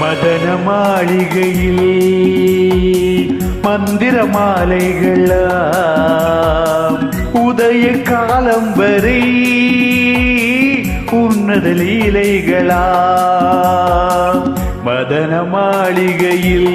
மதன மாளிகையில் மந்திர மாலைகளாம். உதய காலம் வரை உன்னத லீலைகளா மதன மாளிகையில்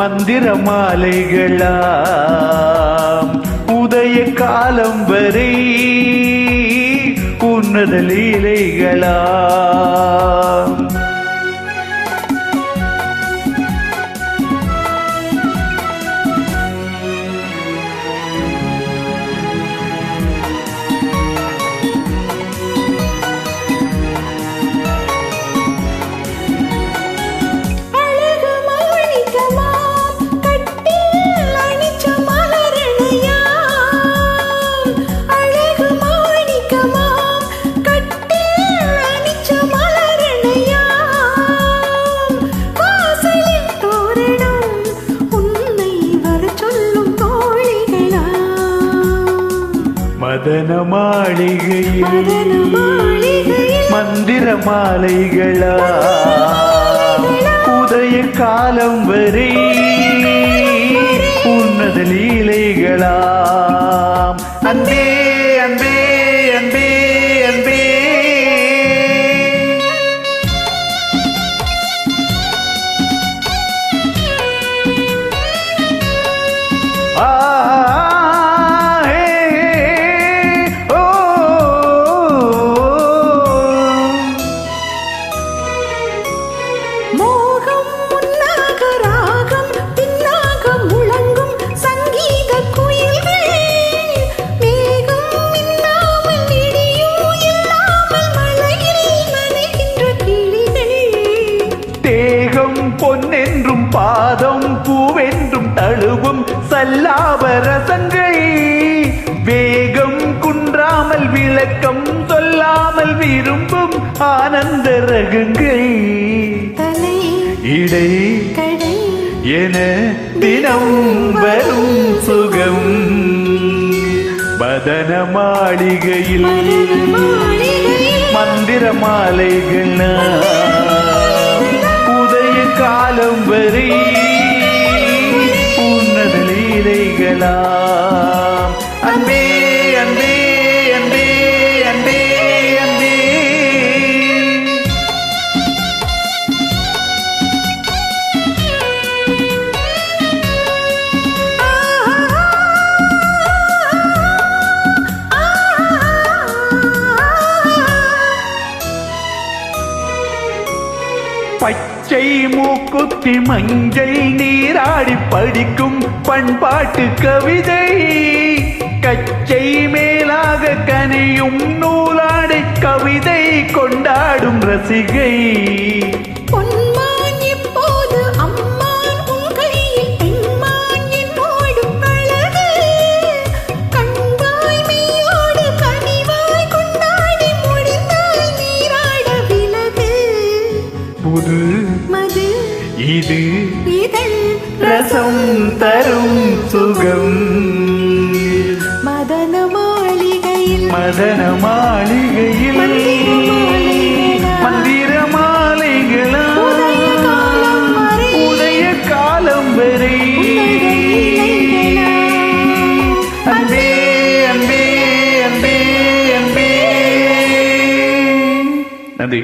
மந்திர மாலைகளாம். உதய காலம் வரை உன்னத லீலைகளா மதன மாளிகையில் மந்திர மாலைகளா உதய காலம் வரை உன்னத லீலைகளாம். அன்பே அன்பே பொன்னென்றும் பாதம் பூவென்றும் தழுவும் சல்லாப ரசங்கள் வேகம் குன்றாமல் விளக்கம் சொல்லாமல் விரும்பும் ஆனந்த ரகங்கள் இடை என தினம் வரும் சுகம். மலர் மாளிகையில் மந்திர மாலைகள் லீலைகளாம் பச்சை மூக்குத்தி மஞ்சள் நீராடி படிக்கும் பண்பாட்டு கவிதை. கச்சை மேலாக கனியும் நூலாடை கவிதை கொண்டாடும் ரசிகை. பொன்மான் இது இதழ் ரசம் தரும் சுகம். மதன மாளிகையில் மதன மாளிகையில் மந்திர மாலைகளா உதய காலம் வரை. நன்றி.